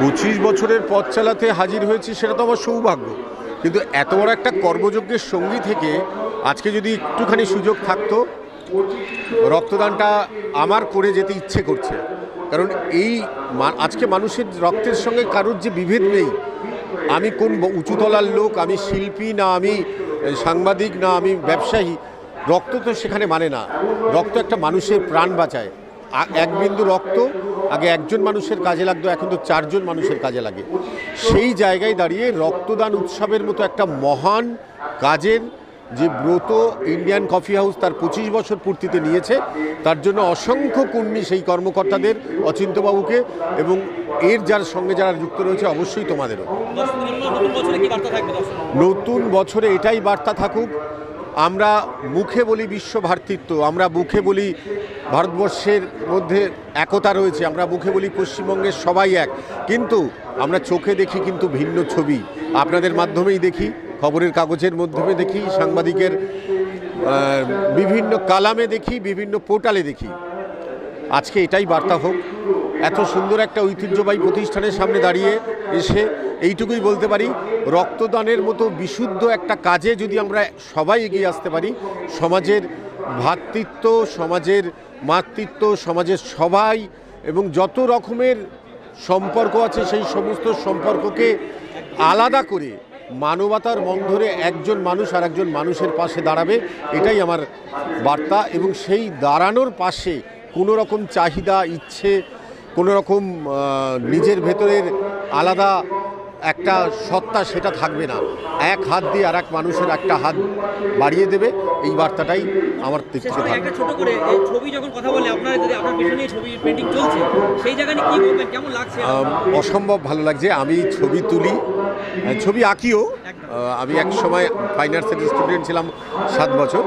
পঁচিশ বছরের পথ চালাতে হাজির হয়েছি সেটা তো আমার সৌভাগ্য। কিন্তু এত বড় একটা কর্মযজ্ঞের সঙ্গী থেকে আজকে যদি একটুখানি সুযোগ থাকতো, রক্তদানটা আমার করে যেতে ইচ্ছে করছে। কারণ এই আজকে মানুষের রক্তের সঙ্গে কারোর যে বিভেদ নেই, আমি কোন উঁচুতলার লোক, আমি শিল্পী না, আমি সাংবাদিক না, আমি ব্যবসায়ী, রক্ত তো সেখানে মানে না। রক্ত একটা মানুষের প্রাণ বাঁচায়। এক বিন্দু রক্ত আগে একজন মানুষের কাজে লাগতো এখন তো চারজন মানুষের কাজে লাগে। সেই জায়গায় দাঁড়িয়ে রক্তদান উৎসবের মতো একটা মহান কাজের যে ব্রত ইন্ডিয়ান কফি হাউস তার পঁচিশ বছর পূর্তিতে নিয়েছে তার জন্য অসংখ্য কর্মী সেই কর্মকর্তাদের অচিন্ত্যবাবুকে এবং এর যার সঙ্গে যারা যুক্ত রয়েছে অবশ্যই তোমাদেরও। নতুন বছরে এটাই বার্তা থাকুক আমরা মুখে বলি বিশ্ব ভ্রাতৃত্ব আমরা মুখে বলি ভারতবর্ষের মধ্যে একতা রয়েছে, আমরা মুখে বলি পশ্চিমবঙ্গের সবাই এক। কিন্তু আমরা চোখে দেখি কিন্তু ভিন্ন ছবি। আপনাদের মাধ্যমেই দেখি, খবরের কাগজের মাধ্যমে দেখি, সাংবাদিকের বিভিন্ন কালামে দেখি, বিভিন্ন পোর্টালে দেখি। আজকে এটাই বার্তা হোক। এত সুন্দর একটা ঐতিহ্যবাহী প্রতিষ্ঠানের সামনে দাঁড়িয়ে এসে এইটুকুই বলতে পারি, রক্তদানের মতো বিশুদ্ধ একটা কাজে যদি আমরা সবাই এগিয়ে আসতে পারি, সমাজের ভ্রাতৃত্ব সমাজের মাতৃত্ব, সমাজের সবাই এবং যত রকমের সম্পর্ক আছে সেই সমস্ত সম্পর্ককে আলাদা করে মানবতার বন্ধনে একজন মানুষ আর একজন মানুষের পাশে দাঁড়াবে, এটাই আমার বার্তা এবং সেই দাঁড়ানোর পাশে কোনো রকম চাহিদা, ইচ্ছে কোনো রকম নিজের ভেতরের আলাদা একটা সত্তা সেটা থাকবে না। এক হাত দিয়ে আর এক মানুষের একটা হাত বাড়িয়ে দেবে এই বার্তাটাই আমার একটা ছোট করে ছবি যখন কথা বলে আপনার যদি আপনার পেছনে ছবি পেন্টিং চলছে সেই জায়গায় নিয়ে কি বলবেন? কেমন লাগছে? অসম্ভব ভালো লাগছে। আমি ছবি তুলি ছবি আঁকিও। আমি এক সময় ফাইন আর্টসের স্টুডেন্ট ছিলাম সাত বছর।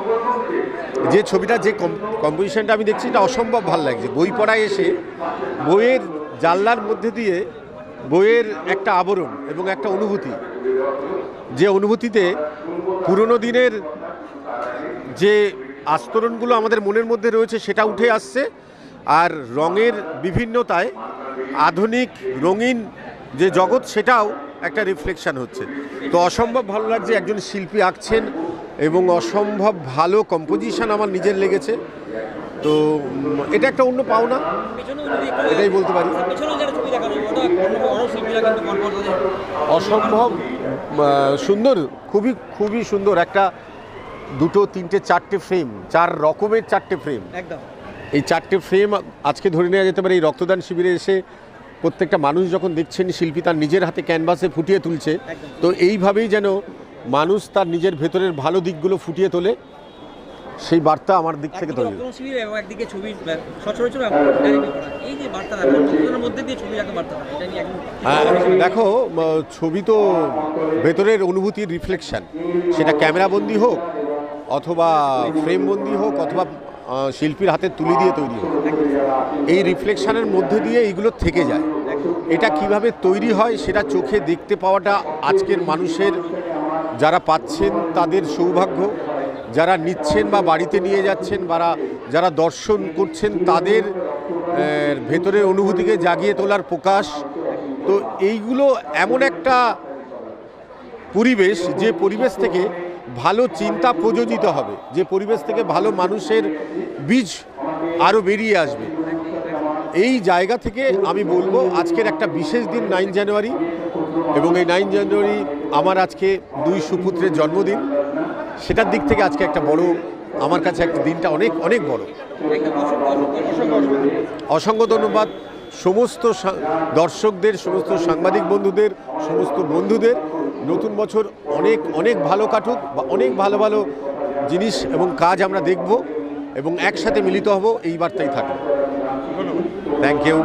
যে ছবিটা যে কম্পোজিশনটা আমি দেখছি এটা অসম্ভব ভালো লাগছে। বই পড়ায় এসে বইয়ের জানলার মধ্যে দিয়ে বইয়ের একটা আবরণ এবং একটা অনুভূতি। যে অনুভূতিতে পুরনো দিনের যে আস্তরণগুলো আমাদের মনের মধ্যে রয়েছে সেটা উঠে আসছে আর রঙের বিভিন্নতায় আধুনিক রঙিন যে জগৎ সেটাও একটা রিফ্লেকশান হচ্ছে। তো অসম্ভব ভালো লাগছে একজন শিল্পী আঁকছেন এবং অসম্ভব ভালো কম্পোজিশান আমার নিজের লেগেছে। তো এটা একটা অন্য পাওনা। এটাই বলতে পারি। অসম্ভব সুন্দর খুবই খুবই সুন্দর। একটা দুটো তিনটে চারটে ফ্রেম চার রকমের চারটে ফ্রেম একদম। এই চারটে ফ্রেম আজকে ধরে নেওয়া যেতে পারে এই রক্তদান শিবিরে এসে প্রত্যেকটা মানুষ যখন দেখছেন শিল্পী তার নিজের হাতে ক্যানভাসে ফুটিয়ে তুলছে তো এইভাবেই যেন মানুষ তার নিজের ভেতরের ভালো দিকগুলো ফুটিয়ে তোলে। সেই বার্তা আমার দিক থেকে তৈরি একদিকে ছবি সচরাচর এই যে বার্তা মধ্যে দিয়ে ছবি বার্তা এটা নিয়ে একদম হ্যাঁ, দেখো ছবি তো ভেতরের অনুভূতির রিফ্লেকশন সেটা ক্যামেরাবন্দি হোক অথবা ফ্রেমবন্দি হোক অথবা শিল্পীর হাতে তুলি দিয়ে তৈরি হোক। এই রিফ্লেকশানের মধ্যে দিয়ে এইগুলো থেকে যায়। এটা কীভাবে তৈরি হয় সেটা চোখে দেখতে পাওয়াটা আজকের মানুষের যারা পাচ্ছেন তাদের সৌভাগ্য। যারা নিচ্ছেন বা বাড়িতে নিয়ে যাচ্ছেন বা যারা দর্শন করছেন, তাদের ভেতরের অনুভূতিকে জাগিয়ে তোলার প্রকাশ। তো এইগুলো এমন একটা পরিবেশ, যে পরিবেশ থেকে ভালো চিন্তা প্রযোজিত হবে, যে পরিবেশ থেকে ভালো মানুষের বীজ আরও বেরিয়ে আসবে। এই জায়গা থেকে আমি বলব, আজকের একটা বিশেষ দিন, নাইন জানুয়ারি। এবং এই নাইন জানুয়ারি আমার আজকে দুই সুপুত্রের জন্মদিন। সেটার দিক থেকে আজকে একটা বড় আমার কাছে একটা দিনটা অনেক অনেক বড়। অসংখ্য ধন্যবাদ। সমস্ত দর্শকদের সমস্ত সাংবাদিক বন্ধুদের সমস্ত বন্ধুদের নতুন বছর অনেক অনেক ভালো কাটুক বা অনেক ভালো ভালো জিনিস এবং কাজ আমরা দেখব এবং একসাথে মিলিত হব এই বার্তাই থাকবে থ্যাংক ইউ